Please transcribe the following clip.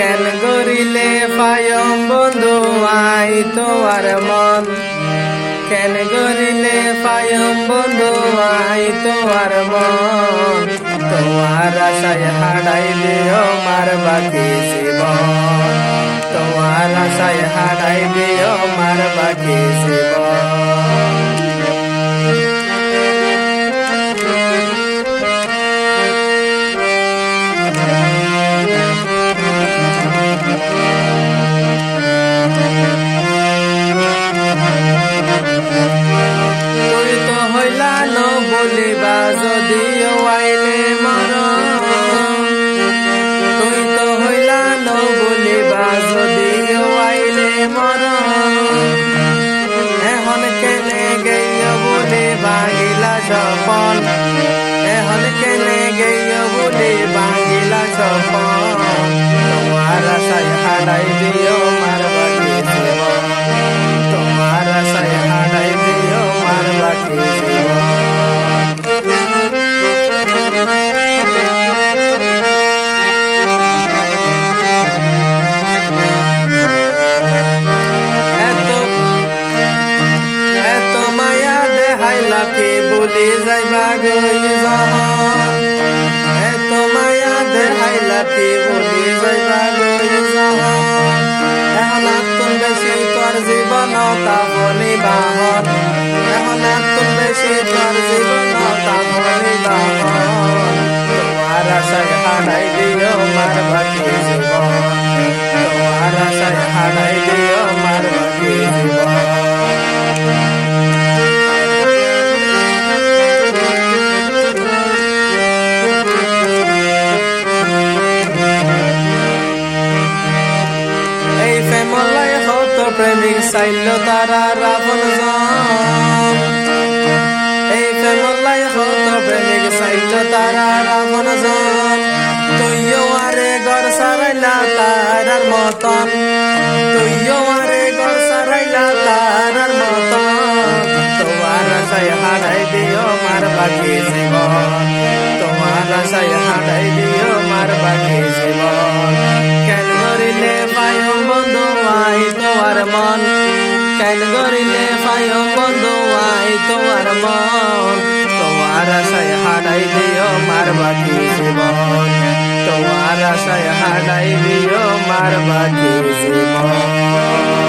কেন গরিলে পায়ম বন্ধু, আই তোমার মন। কেন গরিলে পায়ম বন্ধু, আই তোমার মন। তোমার আশায় হারাইলে আমার বাকি বলিবা যদিও বলে যাইবা গই জহন এত মায়া দেখাইলা কে বলে যাইবা গই এখন আত্মন বেশি তোর জীবন তা বলি বাহন এখন আত্মন বেশি তোর জীবন তা বলি বাহন প্রেমিক চাইল তারা রাবণ এই প্রেমলাই হত প্রেমিক চাইল তারা রাবণ তুইও আরে গর সারাইলা তারার মতন। তুইও আরে গর সারাইলা তারার মতন। তোমার আশায় হারাই দিও মার বাকি জীবন তোমার আশায় হারাই দিও তোমার মন। কেন করিলে পায়ম বন্ধু, আই তোমার মন। তোমার আশায় হারাই দিও মার বাকি জীবন। তোমার আশায় হারাই দিও মার জীবন।